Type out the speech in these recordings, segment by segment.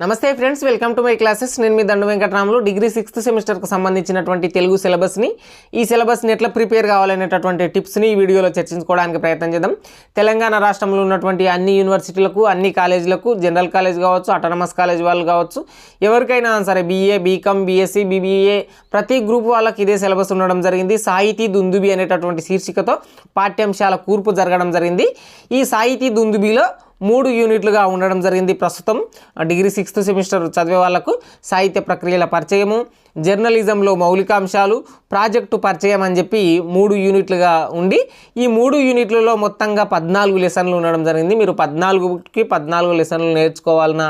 నమస్తే friends welcome to my classes. నేను మీ దండు వెంకటరాములు. డిగ్రీ సిక్స్త్ సెమిస్టర్కి సంబంధించినటువంటి తెలుగు సిలబస్ని ఈ సిలబస్ని ఎట్లా ప్రిపేర్ కావాలనేటటువంటి టిప్స్ని ఈ వీడియోలో చర్చించుకోవడానికి ప్రయత్నం చేద్దాం. తెలంగాణ రాష్ట్రంలో ఉన్నటువంటి అన్ని యూనివర్సిటీలకు అన్ని కాలేజీలకు జనరల్ కాలేజ్ కావచ్చు అటానమస్ కాలేజ్ వాళ్ళు కావచ్చు ఎవరికైనా సరే బీఏ బీకామ్ బీఎస్సీ బీబీఏ ప్రతి గ్రూప్ వాళ్ళకి ఇదే సిలబస్ ఉండడం జరిగింది. సాహితీ దుందుబి అనేటటువంటి శీర్షికతో పాఠ్యాంశాల కూర్పు జరగడం జరిగింది. ఈ సాహితీ దుందుబిలో మూడు యూనిట్లుగా ఉండడం జరిగింది ప్రస్తుతం. డిగ్రీ సిక్స్త్ సెమిస్టర్ చదివే వాళ్ళకు సాహిత్య ప్రక్రియల పరిచయము జర్నలిజంలో మౌలికాంశాలు ప్రాజెక్టు పరిచయం అని చెప్పి మూడు యూనిట్లుగా ఉండి ఈ మూడు యూనిట్లలో మొత్తంగా పద్నాలుగు లెసన్లు ఉండడం జరిగింది. మీరు పద్నాలుగుకి పద్నాలుగు లెసన్లు నేర్చుకోవాలన్నా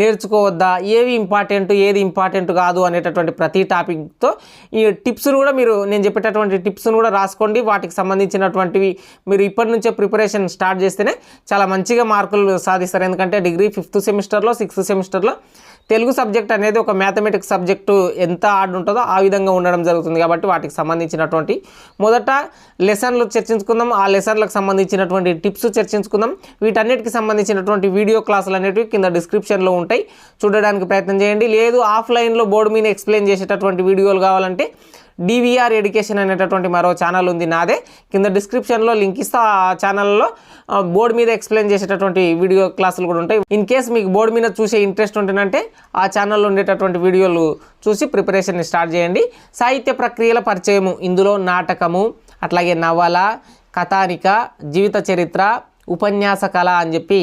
నేర్చుకోవద్దా? ఏవి ఇంపార్టెంట్ ఏది ఇంపార్టెంట్ కాదు అనేటటువంటి ప్రతి టాపిక్తో ఈ టిప్స్ను కూడా మీరు నేను చెప్పేటటువంటి టిప్స్ను కూడా రాసుకోండి. వాటికి సంబంధించినటువంటివి మీరు ఇప్పటి నుంచే ప్రిపరేషన్ స్టార్ట్ చేస్తేనే చాలా మంచిగా మార్కులు సాధిస్తారు. ఎందుకంటే డిగ్రీ ఫిఫ్త్ సెమిస్టర్లో సిక్స్త్ సెమిస్టర్లో తెలుగు సబ్జెక్ట్ అనేది ఒక మ్యాథమెటిక్స్ సబ్జెక్టు ఎంత హార్డ్ ఉంటుందో ఆ విధంగా ఉండడం జరుగుతుంది కాబట్టి వాటికి సంబంధించినటువంటి మొదట లెసన్లు చర్చించుకుందాం. ఆ లెసన్లకు సంబంధించినటువంటి టిప్స్ చర్చించుకుందాం. వీటన్నిటికి సంబంధించినటువంటి వీడియో క్లాసులు అనేటివి కింద డిస్క్రిప్షన్లో ఉంటాయి. చూడడానికి ప్రయత్నం చేయండి. లేదు ఆఫ్లైన్లో బోర్డు మీద ఎక్స్ప్లెయిన్ చేసేటటువంటి వీడియోలు కావాలంటే డివిఆర్ ఎడ్యుకేషన్ అనేటటువంటి మరో ఛానల్ ఉంది నాదే. కింద డిస్క్రిప్షన్లో లింక్ ఇస్తా ఆ ఛానల్లో బోర్డు మీద ఎక్స్ప్లెయిన్ చేసేటటువంటి వీడియో క్లాసులు కూడా ఉంటాయి. ఇన్ కేస్ మీకు బోర్డు మీద చూసే ఇంట్రెస్ట్ ఉంటుందంటే ఆ ఛానల్లో ఉండేటటువంటి వీడియోలు చూసి ప్రిపరేషన్ స్టార్ట్ చేయండి. సాహిత్య ప్రక్రియల పరిచయము ఇందులో నాటకము అట్లాగే నవల కథానిక జీవిత చరిత్ర ఉపన్యాస కళ అని చెప్పి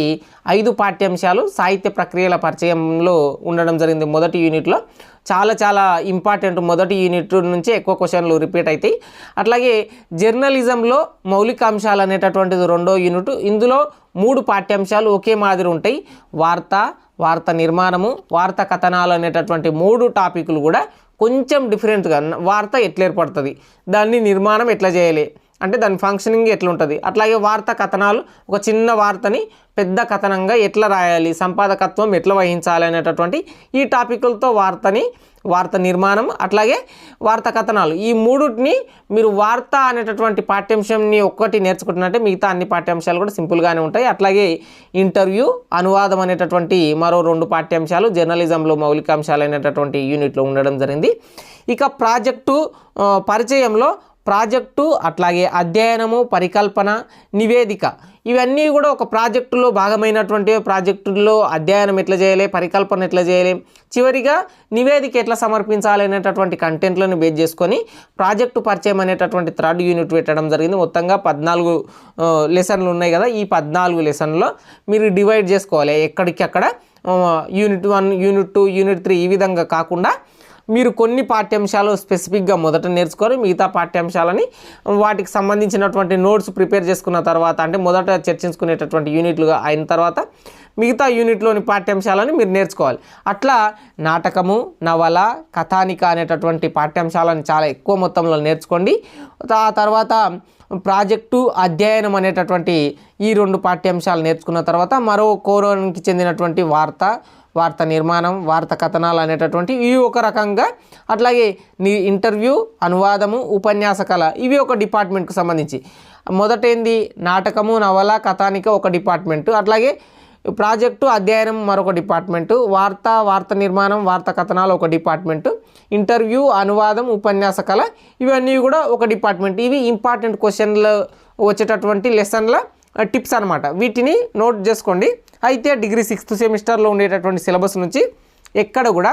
ఐదు పాఠ్యాంశాలు సాహిత్య ప్రక్రియల పరిచయంలో ఉండడం జరిగింది మొదటి యూనిట్లో. చాలా చాలా ఇంపార్టెంట్ మొదటి యూనిట్ నుంచి ఎక్కువ క్వశ్చన్లు రిపీట్ అవుతాయి అట్లాగే జర్నలిజంలో మౌలిక అంశాలు అనేటటువంటిది రెండో యూనిట్. ఇందులో మూడు పాఠ్యాంశాలు ఒకే మాదిరి ఉంటాయి. వార్త వార్త నిర్మాణము వార్త కథనాలు అనేటటువంటి మూడు టాపిక్లు కూడా కొంచెం డిఫరెంట్గా వార్త ఎట్లా ఏర్పడుతుంది దాన్ని నిర్మాణం ఎట్లా చేయాలి అంటే దాని ఫంక్షనింగ్ ఎట్లా ఉంటుంది? అట్లాగే వార్త కథనాలు ఒక చిన్న వార్తని పెద్ద కథనంగా ఎట్లా రాయాలి? సంపాదకత్వం ఎట్లా వహించాలి అనేటటువంటి ఈ టాపిక్లతో వార్తని వార్త నిర్మాణం అట్లాగే వార్త కథనాలు. ఈ మూడుని మీరు వార్త అనేటటువంటి పాఠ్యాంశంని ఒక్కటి నేర్చుకుంటున్నట్టే మిగతా అన్ని పాఠ్యాంశాలు కూడా సింపుల్గానే ఉంటాయి. అట్లాగే ఇంటర్వ్యూ అనువాదం అనేటటువంటి మరో రెండు పాఠ్యాంశాలు జర్నలిజంలో మౌలికాంశాలు అనేటటువంటి యూనిట్లో ఉండడం జరిగింది. ఇక ప్రాజెక్టు పరిచయంలో ప్రాజెక్టు అట్లాగే అధ్యయనము పరికల్పన నివేదిక. ఇవన్నీ కూడా ఒక ప్రాజెక్టులో భాగమైనటువంటి ప్రాజెక్టుల్లో అధ్యయనం ఎట్లా చేయాలి పరికల్పన ఎట్లా చేయాలి చివరిగా నివేదిక ఎట్లా సమర్పించాలి అనేటటువంటి కంటెంట్లను బేస్ చేసుకొని ప్రాజెక్టు పరిచయం అనేటటువంటి థర్డ్ యూనిట్ పెట్టడం జరిగింది. మొత్తంగా పద్నాలుగు లెసన్లు ఉన్నాయి కదా ఈ పద్నాలుగు లెసన్లో మీరు డివైడ్ చేసుకోవాలి. ఎక్కడికి అక్కడ unit one unit two unit three ఈ విధంగా కాకుండా మీరు కొన్ని పాఠ్యాంశాలు స్పెసిఫిక్గా మొదట నేర్చుకొని మిగతా పాఠ్యాంశాలని వాటికి సంబంధించినటువంటి నోట్స్ ప్రిపేర్ చేసుకున్న తర్వాత అంటే మొదట చర్చించుకునేటటువంటి యూనిట్లుగా అయిన తర్వాత మిగతా యూనిట్లోని పాఠ్యాంశాలని మీరు నేర్చుకోవాలి. అట్లా నాటకము నవల కథానిక అనేటటువంటి పాఠ్యాంశాలను చాలా ఎక్కువ మొత్తంలో నేర్చుకోండి. ఆ తర్వాత ప్రాజెక్టు అధ్యయనం అనేటటువంటి ఈ రెండు పాఠ్యాంశాలు నేర్చుకున్న తర్వాత మరో కోరోనికి చెందినటువంటి వార్త వార్త నిర్మాణం వార్త కథనాలు అనేటటువంటి ఇవి ఒక రకంగా అట్లాగే నీ ఇంటర్వ్యూ అనువాదము ఉపన్యాస కళ ఇవి ఒక డిపార్ట్మెంట్కు సంబంధించి. మొదటేంది? నాటకము నవల కథానిక ఒక డిపార్ట్మెంటు. అట్లాగే ప్రాజెక్టు అధ్యయనం మరొక డిపార్ట్మెంటు. వార్త వార్త నిర్మాణం వార్త కథనాలు ఒక డిపార్ట్మెంటు. ఇంటర్వ్యూ అనువాదం ఉపన్యాస కళ ఇవన్నీ కూడా ఒక డిపార్ట్మెంట్. ఇవి ఇంపార్టెంట్ క్వశ్చన్లు వచ్చేటటువంటి లెసన్ల టిప్స్ అనమాట వీటిని నోట్ చేసుకోండి. అయితే డిగ్రీ సిక్స్త్ సెమిస్టర్లో ఉండేటటువంటి సిలబస్ నుంచి ఎక్కడ కూడా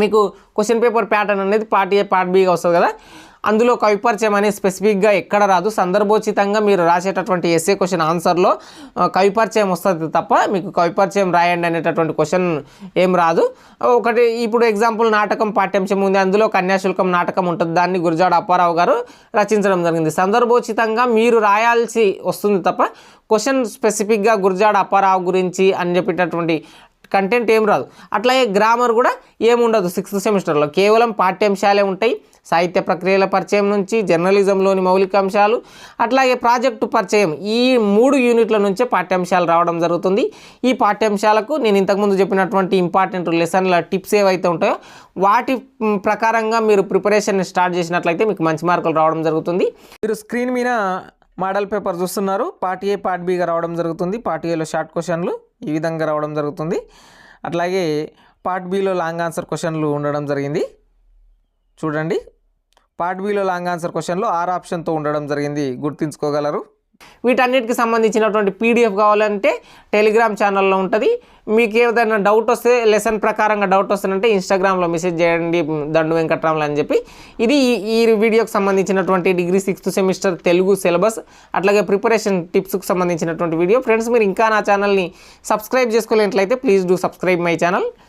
మీకు క్వశ్చన్ పేపర్ ప్యాటర్న్ అనేది పార్ట్ ఏ పార్ట్ బీగా వస్తుంది కదా. అందులో కవిపరిచయం అనేది స్పెసిఫిక్గా ఎక్కడ రాదు. సందర్భోచితంగా మీరు రాసేటటువంటి ఎస్ఏ క్వశ్చన్ ఆన్సర్లో కవిపరిచయం వస్తుంది తప్ప మీకు కవిపరిచయం రాయండి అనేటటువంటి క్వశ్చన్ ఏం రాదు. ఒకటి ఇప్పుడు ఎగ్జాంపుల్ నాటకం పాఠ్యాంశం ఉంది. అందులో కన్యాశుల్కం నాటకం ఉంటుంది. దాన్ని గురజాడ అప్పారావు గారు రచించడం జరిగింది. సందర్భోచితంగా మీరు రాయాల్సి వస్తుంది తప్ప క్వశ్చన్ స్పెసిఫిక్గా గురజాడ అప్పారావు గురించి అని చెప్పేటటువంటి కంటెంట్ ఏం రాదు. అట్లాగే గ్రామర్ కూడా ఏముండదు సిక్స్త్ సెమిస్టర్లో కేవలం పాఠ్యాంశాలే ఉంటాయి. సాహిత్య ప్రక్రియల పరిచయం నుంచి జర్నలిజంలోని మౌలిక అంశాలు అట్లాగే ప్రాజెక్టు పరిచయం ఈ మూడు యూనిట్ల నుంచే పాఠ్యాంశాలు రావడం జరుగుతుంది. ఈ పాఠ్యాంశాలకు నేను ఇంతకుముందు చెప్పినటువంటి ఇంపార్టెంట్ లెసన్ల టిప్స్ ఏవైతే ఉంటాయో వాటి ప్రకారంగా మీరు ప్రిపరేషన్ స్టార్ట్ చేసినట్లయితే మీకు మంచి మార్కులు రావడం జరుగుతుంది. మీరు స్క్రీన్ మీద మోడల్ పేపర్ చూస్తున్నారు. పార్ట్ ఏ పార్ట్ బిగా రావడం జరుగుతుంది. పార్ట్ ఏలో షార్ట్ క్వశ్చన్లు ఈ విధంగా రావడం జరుగుతుంది. అట్లాగే పార్ట్ బిలో లాంగ్ ఆన్సర్ క్వశ్చన్లు ఉండడం జరిగింది. చూడండి. పార్ట్ బిలో లాంగ్ ఆన్సర్ క్వశ్చన్లో ఆరు ఆప్షన్తో ఉండడం జరిగింది. గుర్తుంచుకోగలరు. వీటన్నిటికి సంబంధించినటువంటి పీడిఎఫ్ కావాలంటే టెలిగ్రామ్ ఛానల్లో ఉంటుంది. మీకు ఏదైనా డౌట్ వస్తే లెసన్ ప్రకారంగా డౌట్ వస్తుందంటే ఇన్స్టాగ్రామ్లో మెసేజ్ చేయండి దండు వెంకట్రాములు అని చెప్పి. ఇది ఈ- ఈ వీడియోకి సంబంధించినటువంటి degree sixth semester Telugu syllabus అట్లాగే ప్రిపరేషన్ టిప్స్కి సంబంధించినటువంటి వీడియో. ఫ్రెండ్స్ మీరు ఇంకా నా ఛానల్ని subscribe చేసుకోలేనట్లయితే please do subscribe my channel